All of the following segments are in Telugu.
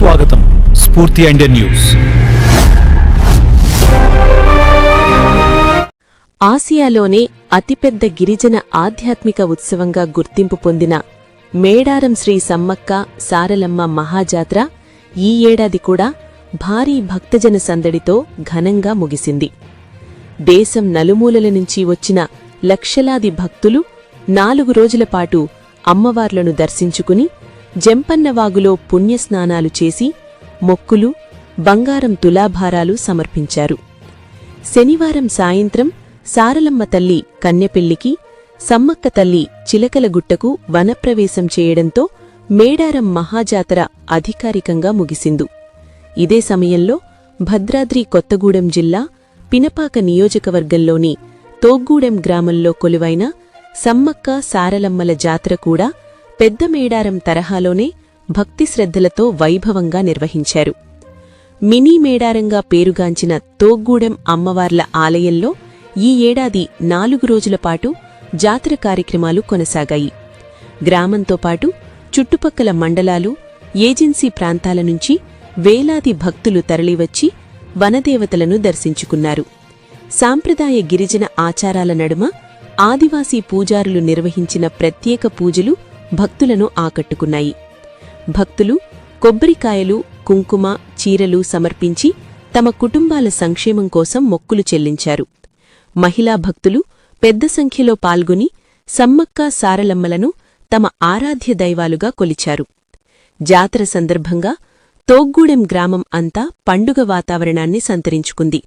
స్వాగతం స్ఫూర్తి అండ్ న్యూస్. ఆసియాలోనే అతిపెద్ద గిరిజన ఆధ్యాత్మిక ఉత్సవంగా గుర్తింపు పొందిన మేడారం శ్రీ సమ్మక్క సారలమ్మ మహాజాత్ర ఈ ఏడాది కూడా భారీ భక్తజన సందడితో ఘనంగా ముగిసింది. దేశం నలుమూలల నుంచి వచ్చిన లక్షలాది భక్తులు నాలుగు రోజుల పాటు అమ్మవార్లను దర్శించుకుని జంపన్నవాగులో పుణ్యస్నానాలు చేసి మొక్కులు బంగారం తులాభారాలు సమర్పించారు. శనివారం సాయంత్రం సారలమ్మ తల్లి కన్యపెళ్ళికి సమ్మక్క తల్లి చిలకలగుట్టకు వనప్రవేశం చేయడంతో మేడారం మహాజాతర అధికారికంగా ముగిసిందు. ఇదే సమయంలో భద్రాద్రి కొత్తగూడెం జిల్లా పినపాక నియోజకవర్గంలోని తోగ్గూడెం గ్రామంలో కొలువైన సమ్మక్క సారలమ్మల జాతర కూడా పెద్ద మేడారం తరహాలోనే భక్తి శ్రద్ధలతో వైభవంగా నిర్వహించారు. మినీ మేడారంగా పేరుగాంచిన తోగ్గూడెం అమ్మవార్ల ఆలయంలో ఈ ఏడాది నాలుగు రోజుల పాటు జాతర కార్యక్రమాలు కొనసాగాయి. గ్రామంతో పాటు చుట్టుపక్కల మండలాలు ఏజెన్సీ ప్రాంతాల నుంచి వేలాది భక్తులు తరలివచ్చి వనదేవతలను దర్శించుకున్నారు. సాంప్రదాయ గిరిజన ఆచారాల నడుమ ఆదివాసీ పూజారులు నిర్వహించిన ప్రత్యేక పూజలు భక్తులను ఆకట్టుకున్నాయి. భక్తులు కొబ్బరికాయలు కుంకుమ చీరలు సమర్పించి తమ కుటుంబాల సంక్షేమం కోసం మొక్కులు చెల్లించారు. మహిళా భక్తులు పెద్ద సంఖ్యలో పాల్గొని సమ్మక్క సారలమ్మలను తమ ఆరాధ్య దైవాలుగా కొలిచారు. జాతర సందర్భంగా తోగ్గూడెం గ్రామం అంతా పండుగ వాతావరణాన్ని సంతరించుకుంది.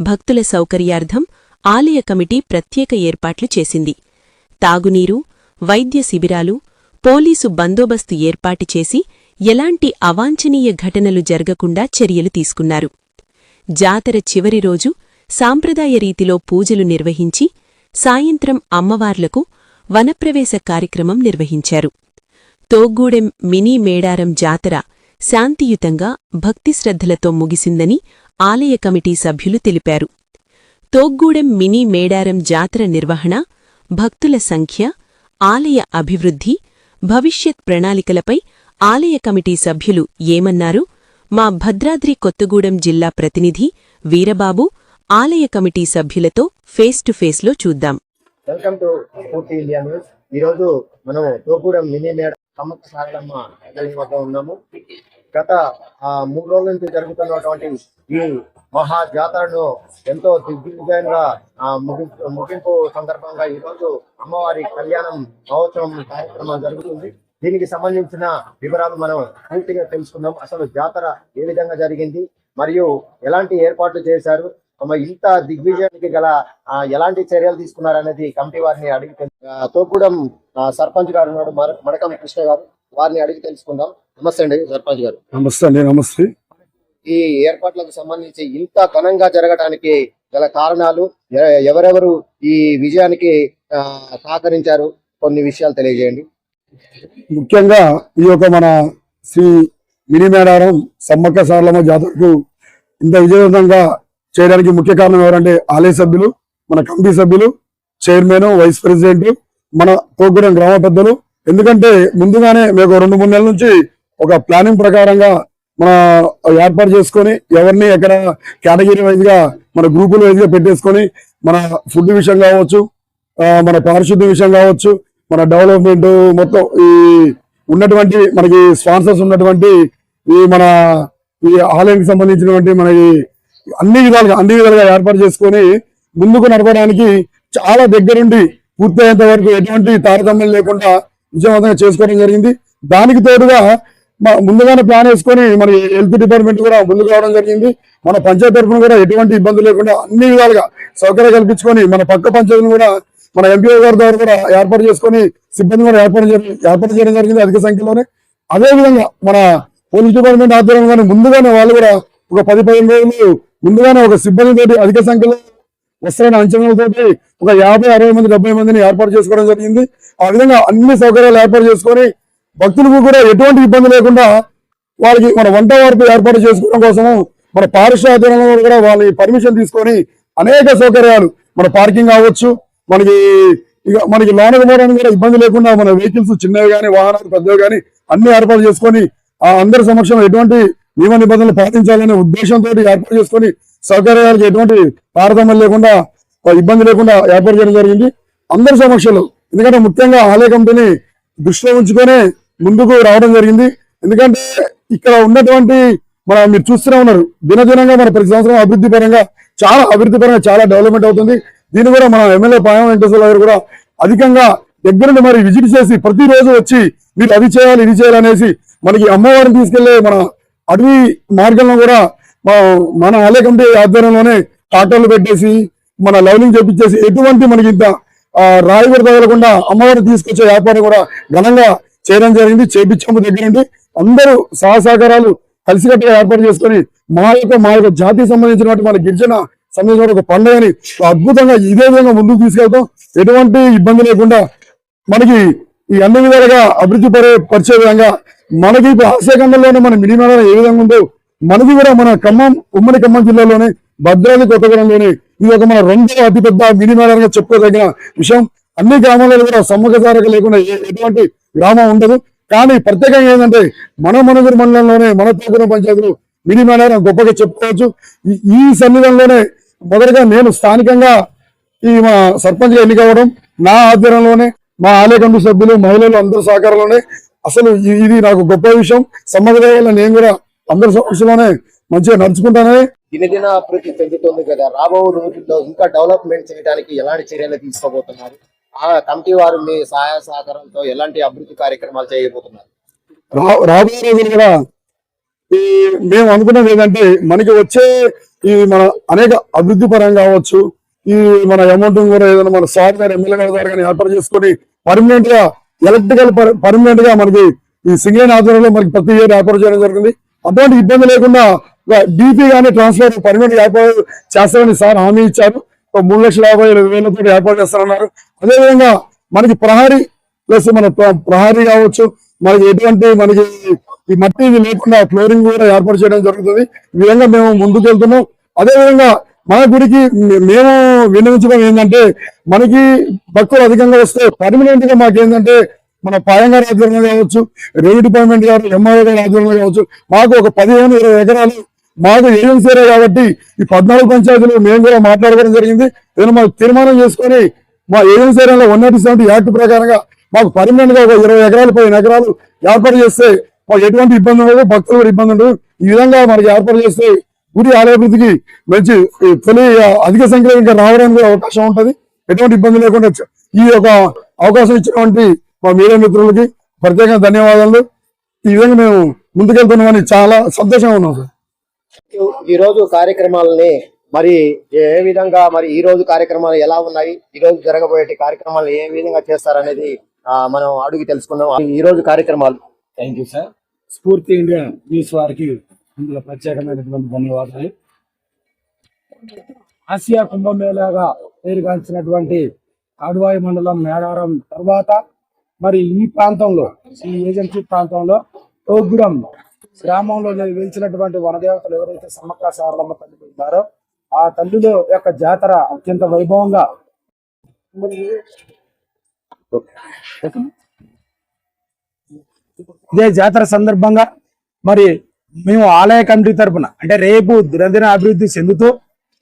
భక్తుల సౌకర్యార్థం ఆలయ కమిటీ ప్రత్యేక ఏర్పాట్లు చేసింది. తాగునీరు వైద్య శిబిరాలు పోలీసు బందోబస్తు ఏర్పాటు చేసి ఎలాంటి అవాంఛనీయ ఘటనలు జరగకుండా చర్యలు తీసుకున్నారు. జాతర చివరి రోజు సాంప్రదాయ రీతిలో పూజలు నిర్వహించి సాయంత్రం అమ్మవార్లకు వనప్రవేశ కార్యక్రమం నిర్వహించారు. తోగ్గూడెం మినీ మేడారం జాతర శాంతియుతంగా భక్తిశ్రద్ధలతో ముగిసిందని ఆలయ కమిటీ సభ్యులు తెలిపారు. తోగ్గూడెం మినీ మేడారం జాతర నిర్వహణ భక్తుల సంఖ్య ఆలయ అభివృద్ధి భవిష్యత్ ప్రణాళికలపై ఆలయ కమిటీ సభ్యులు ఏమన్నారు? మా భద్రాద్రి కొత్తగూడెం జిల్లా ప్రతినిధి వీరబాబు ఆలయ కమిటీ సభ్యులతో ఫేస్ టు ఫేస్లో చూద్దాం. వెల్కమ్ టు పూర్తి ఇండియా న్యూస్. ఈరోజు మనం తోగూడెం మినీ మేడ సమ్మక్క సారలమ్మ వద్ద ఉన్నాము. గత మూడు రోజుల నుంచి జరుగుతున్నటువంటి ఈ మహా జాతరను ఎంతో దిగ్విజయంగా ముగింపు సందర్భంగా ఈ రోజు అమ్మవారి కళ్యాణం మహోత్సవం కార్యక్రమం జరుగుతుంది. దీనికి సంబంధించిన వివరాలు మనం పూర్తిగా తెలుసుకుందాం. అసలు జాతర ఏ విధంగా జరిగింది? మరియు ఎలాంటి ఏర్పాట్లు చేశారు? ఇంత దిగ్విజయానికి గల ఎలాంటి చర్యలు తీసుకున్నారనేది కమిటీ వారిని అడిగి ఆ, సర్పంచ్ గారు ఉన్నాడు మడకం కృష్ణ గారు వారిని అడిగి తెలుసుకుందాం. నమస్తే అండి సర్పంచ్ గారు. నమస్తే అండి నమస్తే. ఈ ఏర్పాట్లకు సంబంధించి ఇంత ఘనంగా జరగడానికి గల కారణాలు ఎవరెవరు ఈ విజయానికి సహకరించారు కొన్ని విషయాలు తెలియజేయండి. ముఖ్యంగా ఈ యొక్క మన శ్రీ మినీ మేడారం సమ్మక్క సారలమ్మ జాతరకు ఇంత విజయవంతంగా చేయడానికి ముఖ్య కారణం ఎవరంటే ఆలయ సభ్యులు మన కమిటీ సభ్యులు చైర్మన్ వైస్ ప్రెసిడెంట్ మన తోగూడెం గ్రామ పెద్దలు. ఎందుకంటే ముందుగానే మేము రెండు మూడు నెలల నుంచి ఒక ప్లానింగ్ ప్రకారంగా మన ఏర్పాటు చేసుకొని ఎవరిని ఎక్కడ కేటగిరీ వైజ్గా మన గ్రూపుల వైజ్గా పెట్టేసుకొని మన ఫుడ్ విషయం కావచ్చు మన పారిశుద్ధ్య విషయం కావచ్చు మన డెవలప్మెంట్ మొత్తం ఈ ఉన్నటువంటి మనకి స్పాన్సర్స్ ఉన్నటువంటి ఈ మన ఈ ఆలయానికి సంబంధించినటువంటి మనకి అన్ని విధాలుగా అన్ని విధాలుగా ఏర్పాటు చేసుకొని ముందుకు నడపడానికి చాలా దగ్గరుండి పూర్తయ్యేంత వరకు ఎటువంటి తారతమ్యం లేకుండా విజయవంతంగా చేసుకోవడం జరిగింది. దానికి తోడుగా ముందుగానే ప్లాన్ వేసుకొని మన హెల్త్ డిపార్ట్మెంట్ కూడా ముందుకు రావడం జరిగింది. మన పంచాయతీ తరఫున కూడా ఎటువంటి ఇబ్బంది లేకుండా అన్ని విధాలుగా సౌకర్యం కల్పించుకొని మన పక్క పంచాయతీని కూడా మన ఎంపీఓ గారి ద్వారా కూడా ఏర్పాటు చేసుకొని సిబ్బంది కూడా ఏర్పాటు ఏర్పాటు చేయడం జరిగింది అధిక సంఖ్యలోనే. అదేవిధంగా మన పోలీస్ డిపార్ట్మెంట్ ఆధ్వర్యంలోనే ముందుగానే వాళ్ళు కూడా ఒక పది పదిహేను రోజులు ముందుగానే ఒక సిబ్బంది తోటి అధిక సంఖ్యలో వస్తున్న అంచనాలతోటి ఒక యాభై అరవై మంది డెబ్బై మందిని ఏర్పాటు చేసుకోవడం జరిగింది. ఆ విధంగా అన్ని సౌకర్యాలు ఏర్పాటు చేసుకొని భక్తులకు కూడా ఎటువంటి ఇబ్బంది లేకుండా వాళ్ళకి మన వంట వార్పు ఏర్పాటు చేసుకోవడం కోసము మన పారిశ్రామికంలో కూడా వాళ్ళని పర్మిషన్ తీసుకొని అనేక సౌకర్యాలు మన పార్కింగ్ కావచ్చు మనకి ఇక మనకి లోన పోవడానికి కూడా ఇబ్బంది లేకుండా మన వెహికల్స్ చిన్నవి కానీ వాహనాలు పెద్దవి కానీ అన్ని ఏర్పాటు చేసుకొని ఆ అందరి సమక్షంలో ఎటువంటి నియమ నిబంధనలు పాటించాలనే ఉద్దేశంతో ఏర్పాటు చేసుకొని సౌకర్యాలకు ఎటువంటి తారతమ్యం లేకుండా ఇబ్బంది లేకుండా ఏర్పాటు చేయడం జరిగింది. అందరి సమక్షంలో ఎందుకంటే ముఖ్యంగా ఆలయ కమిటీని దృష్టిలో ఉంచుకొని ముందుకు రావడం జరిగింది. ఎందుకంటే ఇక్కడ ఉన్నటువంటి మన మీరు చూస్తూనే ఉన్నారు దినదినంగా మన ప్రతి సంవత్సరం అభివృద్ధి పరంగా చాలా అభివృద్ధి పరంగా చాలా డెవలప్మెంట్ అవుతుంది. దీన్ని కూడా మన ఎమ్మెల్యే పాయం వెంకటేశ్వర గారు కూడా అధికంగా దగ్గరుండి మరి విజిట్ చేసి ప్రతిరోజు వచ్చి మీరు అది చేయాలి ఇది చేయాలి అనేసి మనకి అమ్మవారిని తీసుకెళ్ళే మన అడవి మార్గంలో కూడా మన ఆలయ కమిటీ ఆధ్వర్యంలోనే ట్రాక్టర్లు పెట్టేసి మన లైనింగ్ చేపించేసి ఎటువంటి మనకి ఇంత రాయగూడ తగలకుండా అమ్మవారు తీసుకొచ్చే వ్యాపారం కూడా ఘనంగా చేయడం జరిగింది. చేపించాము దగ్గరుండి అందరూ సహసహకారాలు కలిసికట్టుగా ఏర్పాటు చేసుకొని మా యొక్క మా యొక్క జాతికి సంబంధించినటువంటి మన గిరిజన సంబంధించిన ఒక పండుగని అద్భుతంగా ఇదే విధంగా ముందుకు తీసుకెళ్తాం. ఎటువంటి ఇబ్బంది లేకుండా మనకి ఈ అన్ని విధాలుగా అభివృద్ధి పరే పరిచే విధంగా మనకి ఇప్పుడు ఆసియాఖండంలోనే మన మినిమేళ ఏ విధంగా ఉందో మనది కూడా మన ఖమ్మం ఉమ్మడి ఖమ్మం జిల్లాలోనే భద్రాద్రి కొత్తగూడెంలోని ఇది ఒక మన రెండో అతిపెద్ద మినిమేళగా చెప్పుకోదగిన విషయం. అన్ని గ్రామాలలో కూడా సమ్మకసారక లేకుండా ఏ- ఎటువంటి గ్రామం ఉండదు. కానీ ప్రత్యేకంగా ఏంటంటే మన మనగురు మండలంలోనే మన తోగున పంచాయతీలు మినీ గొప్పగా చెప్పుకోవచ్చు. ఈ- ఈ మొదటగా నేను స్థానికంగా ఈ మా సర్పంచ్ ఎన్నిక నా ఆధ్వర్యంలోనే మా ఆలయ కమిటీ సభ్యులు మహిళలు అందరి సహకారంలోనే. అసలు ఇది నాకు గొప్ప విషయం. వల్ల నేను కూడా అందరి సమక్షంలోనే మంచిగా నడుచుకుంటానని. దినదిన అభివృద్ధి చెందుతుంది కదా. రాబో రోజుల్లో ఇంకా డెవలప్మెంట్ చేయడానికి ఎలాంటి చర్యలు తీసుకోబోతున్నారు? ఆ కమిటీ వారు మీ సహాయ సహకారంతో ఎలాంటి అభివృద్ధి కార్యక్రమాలు చేయబోతున్నారు? రా- రాబోయే రోజులు కూడా ఈ మేము అనుకున్నది ఏంటంటే మనకి వచ్చే ఈ మన అనేక అభివృద్ధి పరంగా కావచ్చు ఈ మన అమౌంట్ కూడా ఏదైనా మన సార్ గారు ఎమ్మెల్యే గారి కానీ ఏర్పాటు చేసుకొని పర్మనెంట్గా ఎలక్ట్రికల్ పర్మనెంట్గా మనకి ఈ సింగిల్ ఆధ్వర్యంలో మనకి ప్రతి ఇయర్ ఏర్పాటు చేయడం జరిగింది అటువంటి ఇబ్బంది లేకుండా డిపి గానీ ట్రాన్స్ఫర్ పర్మనెంట్ ఏర్పాటు చేస్తామని సార్ హామీ ఇచ్చారు. మూడు లక్షల యాభై ఐదు వేలతో ఏర్పాటు చేస్తారన్నారు అదేవిధంగా మనకి ప్రహారీ ప్లస్ మన ప్రహరీ ప్రహారీ కావచ్చు మనకి ఎటువంటి మనకి ఈ మట్టి లేకుండా ఫ్లోరింగ్ కూడా ఏర్పాటు చేయడం జరుగుతుంది. ఈ విధంగా మేము ముందుకు వెళ్తున్నాం అదేవిధంగా మన గుడికి మేము విన్నవించడం ఏంటంటే మనకి భక్తులు అధికంగా వస్తే పర్మనెంట్గా మాకు ఏంటంటే మన పాయంగారి ఆధ్వర్యంలో కావచ్చు రెవెన్యూ డిపార్ట్మెంట్ గారు ఎంఆర్ఓ గారి ఆధ్వర్యంలో కావచ్చు మాకు ఒక పదిహేను ఇరవై ఎకరాలు మాకు ఏజెన్సీ కాబట్టి ఈ పద్నాలుగు పంచాయతీలు మేము కూడా మాట్లాడుకోవడం జరిగింది. నేను మాకు తీర్మానం చేసుకొని మా ఏజెన్సీ ఏరియాలో వన్ నాట్ సెవెంటీ యాక్ట్ ప్రకారంగా మాకు పర్మనెంట్గా ఒక ఇరవై ఎకరాలు పదిహేను ఎకరాలు ఏర్పాటు చేస్తే మాకు ఎటువంటి ఇబ్బంది ఉండదు భక్తులు కూడా ఇబ్బంది ఉండదు ఈ విధంగా మనకి ఏర్పాటు చేస్తే గుడి ఆలయాభివృద్ధికి మంచి తొలి అధిక సంఖ్యలో ఇంకా రావడానికి అవకాశం ఉంటది. ఎటువంటి ఇబ్బంది లేకుండా ఈ యొక్క అవకాశం ఇచ్చినటువంటి మా మీడియా మిత్రులకి ప్రత్యేకంగా ధన్యవాదాలు. ఈ విధంగా మేము ముందుకెళ్తున్నామని చాలా సంతోషంగా ఉన్నాం సార్. ఈ రోజు కార్యక్రమాలని మరి ఏ విధంగా మరి ఈ రోజు కార్యక్రమాలు ఎలా ఉన్నాయి? ఈ రోజు జరగబోయే కార్యక్రమాలు ఏ విధంగా చేస్తారనేది మనం అడుగు తెలుసుకుందాం. ఈ రోజు కార్యక్రమాలు. Thank you sir. Spoorthi India news వారికి ఇందులో ప్రత్యేకమైనటువంటి ధన్యవాదాలు. ఆసియా కుంభమేళాగా పేరుగాంచినటువంటి కాడువాయి మండలం మేడారం తర్వాత మరి ఈ ప్రాంతంలో ఈ ఏజెన్సీ ప్రాంతంలో తోగుడం గ్రామంలో వెలిచినటువంటి వనదేవతలు ఎవరైతే సమ్మక్క సారలమ్మ తల్లి ఉన్నారో ఆ తల్లుల యొక్క జాతర అత్యంత వైభవంగా ఇదే జాతర సందర్భంగా మరి మేము ఆలయ కమిటీ తరపున అంటే రేపు దినదిన అభివృద్ధి చెందుతూ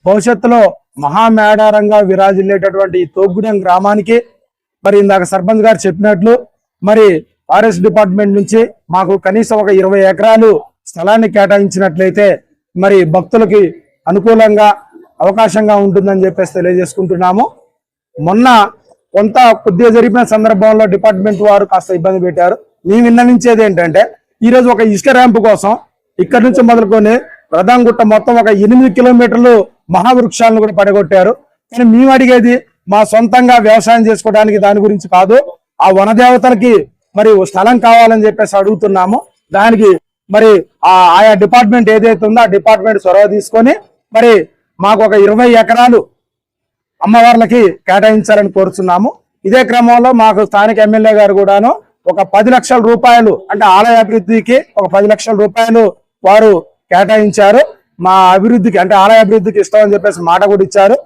భవిష్యత్తులో మహామేడారంగా విరాజిల్లేటటువంటి తోగుడెం తోగ్గుడెం గ్రామానికి మరి ఇందాక సర్పంచ్ గారు చెప్పినట్లు మరి ఫారెస్ట్ డిపార్ట్మెంట్ నుంచి మాకు కనీసం ఒక ఇరవై ఎకరాలు స్థలాన్ని కేటాయించినట్లయితే మరి భక్తులకి అనుకూలంగా అవకాశంగా ఉంటుందని చెప్పేసి తెలియజేసుకుంటున్నాము. మొన్న కొంత కొద్దిగా జరిపిన సందర్భంలో డిపార్ట్మెంట్ వారు కాస్త ఇబ్బంది పెట్టారు. మేము విన్నవించేది ఏంటంటే ఈరోజు ఒక ఇసుక ర్యాంపు కోసం ఇక్కడ నుంచి మొదలుకొని ప్రధానగుట్ట మొత్తం ఒక ఎనిమిది కిలోమీటర్లు మహావృక్షాలను కూడా పడగొట్టారు. కానీ మేము అడిగేది మా సొంతంగా వ్యవసాయం చేసుకోవడానికి దాని గురించి కాదు. ఆ వనదేవతలకి మరి స్థలం కావాలని చెప్పేసి అడుగుతున్నాము. దానికి మరి ఆ ఆయా డిపార్ట్మెంట్ ఏదైతే ఉందో ఆ డిపార్ట్మెంట్ చొరవ తీసుకొని మరి మాకు ఒక ఇరవై ఎకరాలు అమ్మవార్లకి కేటాయించాలని కోరుతున్నాము. ఇదే క్రమంలో మాకు స్థానిక ఎమ్మెల్యే గారు కూడాను ఒక పది లక్షల రూపాయలు అంటే ఆలయ అభివృద్ధికి ఒక పది లక్షల రూపాయలు వారు కేటాయించారు. మా అభివృద్ధికి అంటే ఆలయ అభివృద్ధికి ఇస్తామని చెప్పేసి మాట కూడా ఇచ్చారు.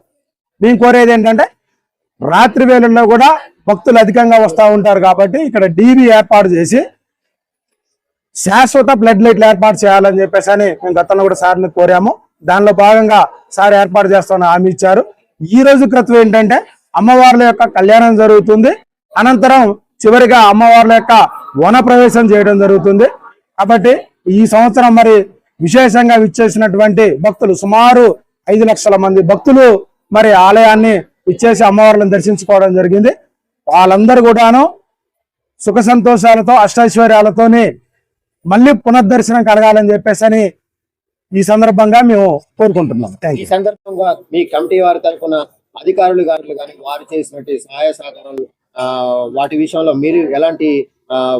మేము కోరేది ఏంటంటే రాత్రి వేళల్లో కూడా భక్తులు అధికంగా వస్తూ ఉంటారు కాబట్టి ఇక్కడ డీబీ ఏర్పాటు చేసి శాశ్వత బ్లడ్ లైట్లు ఏర్పాటు చేయాలని చెప్పేసి అని మేము గతంలో కూడా సార్ని కోరాము. దానిలో భాగంగా సార్ ఏర్పాటు చేస్తామని హామీ ఇచ్చారు. ఈ రోజు క్రితం ఏంటంటే అమ్మవార్ల యొక్క కళ్యాణం జరుగుతుంది. అనంతరం చివరిగా అమ్మవార్ల యొక్క వన ప్రవేశం చేయడం జరుగుతుంది. కాబట్టి ఈ సంవత్సరం మరి విశేషంగా విచ్చేసినటువంటి భక్తులు సుమారు ఐదు లక్షల మంది భక్తులు మరి ఆలయాన్ని ఇచ్చేసి అమ్మవార్లను దర్శించుకోవడం జరిగింది. వాళ్ళందరూ కూడాను సుఖ సంతోషాలతో అష్టైశ్వర్యాలతోనే మళ్ళీ పునర్దర్శనం కలగాలని చెప్పేసి అని ఈ సందర్భంగా మేము కోరుకుంటున్నాం. ఈ సందర్భంగా మీ కమిటీ వారి తరఫున అధికారులు గారు కానీ వారు చేసినట్టు సహాయ సహకారాలు వాటి విషయంలో మీరు ఎలాంటి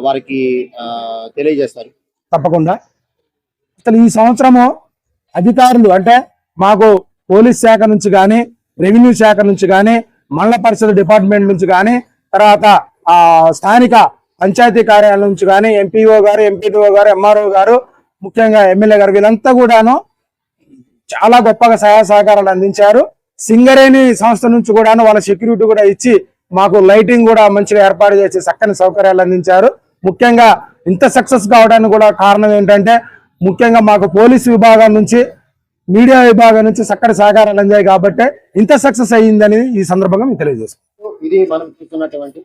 వారికి తెలియజేస్తారు? తప్పకుండా. అసలు ఈ సంవత్సరము అధికారులు అంటే మాకు పోలీస్ శాఖ నుంచి కానీ రెవెన్యూ శాఖ నుంచి కానీ మండల పరిషత్ డిపార్ట్మెంట్ నుంచి కానీ తర్వాత ఆ స్థానిక పంచాయతీ కార్యాలయం నుంచి కానీ ఎంపీఓ గారు ఎంపీటీఓ గారు ఎంఆర్ఓ గారు ముఖ్యంగా ఎమ్మెల్యే గారు వీళ్ళంతా కూడాను చాలా గొప్పగా సహాయ సహకారాలు అందించారు. సింగరేణి సంస్థ నుంచి కూడాను వాళ్ళ సెక్యూరిటీ కూడా ఇచ్చి మాకు లైటింగ్ కూడా మంచిగా ఏర్పాటు చేసి చక్కని సౌకర్యాలు అందించారు. ముఖ్యంగా ఇంత సక్సెస్ కావడానికి కూడా కారణం ఏంటంటే ముఖ్యంగా మాకు పోలీసు విభాగం నుంచి మీడియా విభాగం నుంచి చక్కటి సహకారాలు అందాయి కాబట్టి ఇంత సక్సెస్ అయ్యిందని ఈ సందర్భంగా మీకు తెలియజేస్తాం. ఇది మనం చూస్తున్నటువంటి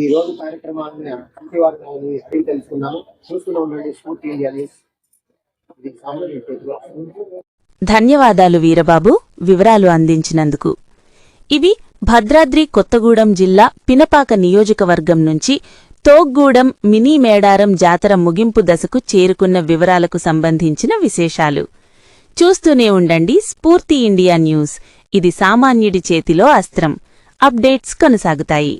ఈ రోజు కార్యక్రమాన్ని వారిని అడిగి తెలుసుకున్నాము. చూస్తూనే ఉండండి స్ఫూర్తి ఇండియా. ధన్యవాదాలు వీరబాబు వివరాలు అందించినందుకు. ఇవి భద్రాద్రి కొత్తగూడెం జిల్లా పినపాక నియోజకవర్గం నుంచి తోగ్గూడెం మినీ మేడారం జాతర ముగింపు దశకు చేరుకున్న వివరాలకు సంబంధించిన విశేషాలు. చూస్తూనే ఉండండి స్ఫూర్తి ఇండియా న్యూస్. ఇది సామాన్యుడి చేతిలో అస్త్రం. అప్డేట్స్ కొనసాగుతాయి.